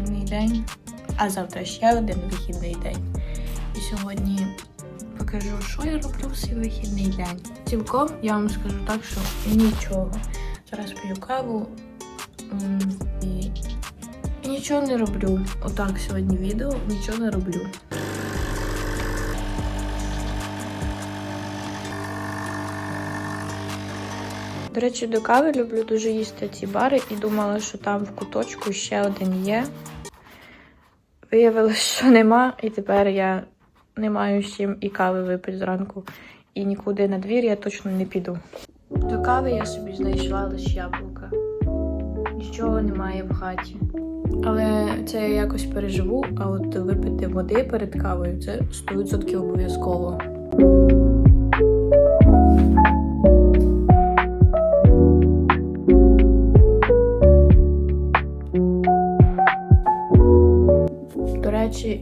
вихідний день, а завтра ще один вихідний день. І сьогодні покажу, що я роблю в свій вихідний день. Цілком я вам скажу так, що нічого. Зараз п'ю каву і нічого не роблю. Отак сьогодні відео, нічого не роблю. До речі, до кави люблю дуже їсти ці бари і думала, що там в куточку ще один є. Виявилось, що нема, і тепер я не маю з чим і кави випити зранку. І нікуди на двір я точно не піду. До кави я собі знайшла лише яблука. Нічого немає в хаті. Але це я якось переживу, а от випити води перед кавою це 100% обов'язково.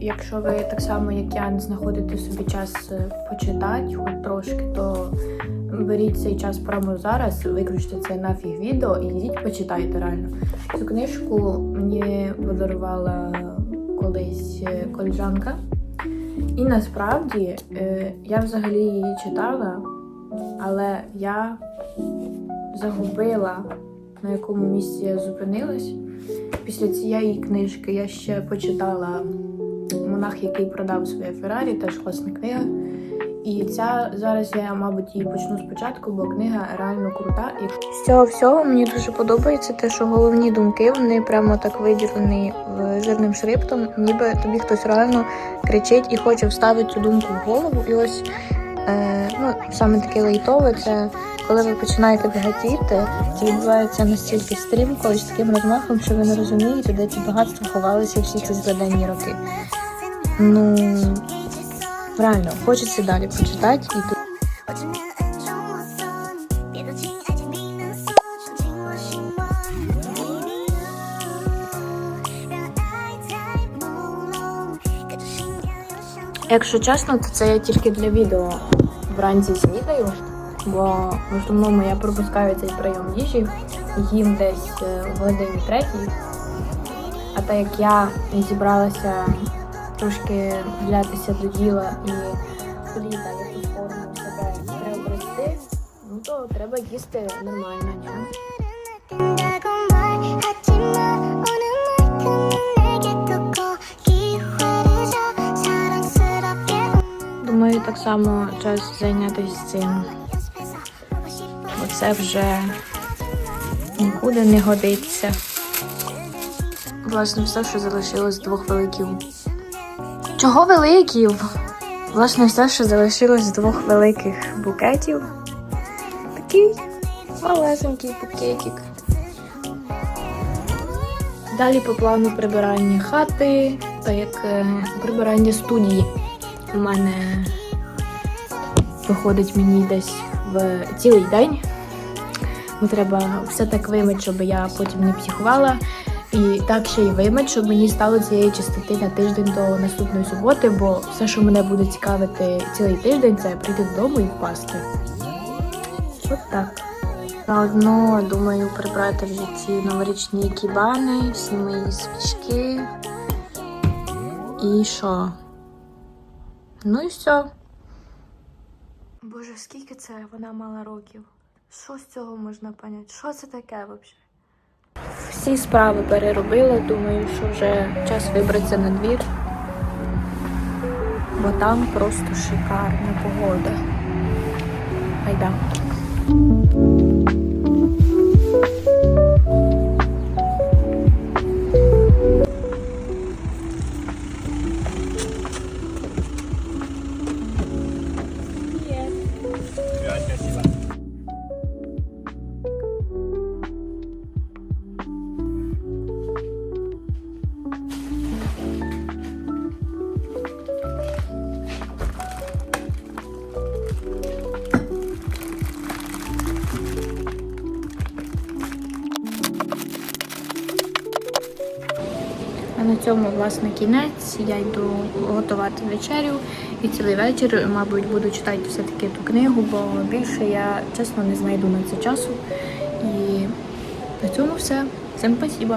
Якщо ви так само, як я, не знаходите собі час е, почитати, хоч трошки, то беріть цей час прямо зараз, виключте це нафіг відео і йдіть почитайте реально. Цю книжку мені подарувала колись е, коліжанка. І насправді е, я взагалі її читала, але я загубила, на якому місці я зупинилась. Після цієї книжки я ще почитала Монах, який продав своє Феррарі, теж класна книга. І ця зараз я, мабуть, її почну спочатку, бо книга реально крута. І з цього всього мені дуже подобається те, що головні думки вони прямо так виділені жирним шрифтом, ніби тобі хтось реально кричить і хоче вставити цю думку в голову. І ось е, ну, саме таке лейтове це коли ви починаєте багатіти, це відбувається настільки стрімко і з таким розмахом, що ви не розумієте, де ці багатства ховалися всі ці згадані роки. Ну правильно, хочеться далі почитати і тут. Якщо чесно, то це я тільки для відео вранці снідаю, бо в основному я пропускаю цей прийом їжі, їм десь е, в годині третій. А так як я зібралася трошки взятися до діла і літа якусь форму себе приобрести, ну то треба їсти нормально, ні? Думаю, так само час зайнятися цим. Бо це вже нікуди не годиться. Власне, все, що залишилось двох великів. Чого великів? Власне, все, що залишилось з двох великих букетів. Такий малесенький букетик. Далі по плану прибирання хати, та як е, прибирання студії. У мене виходить мені десь в цілий день. Бо треба все так вимити, щоб я потім не психувала. І так ще й вимити, щоб мені стало цієї чистоти на тиждень до наступної суботи, бо все, що мене буде цікавити цілий тиждень, це прийти додому і впасти. От так. Заодно думаю прибрати вже ці новорічні кібани, всі мої свічки. І що? Ну і все. Боже, скільки це вона мала років? Що з цього можна поняти? Що це таке взагалі? Всі справи переробила, думаю, що вже час вибратися на двір. Бо там просто шикарна погода. Айда. На цьому, власне, кінець. Я йду готувати вечерю і цілий вечір, мабуть, буду читати все-таки ту книгу, бо більше я чесно не знайду на це часу. І на цьому все. Всім спасибо.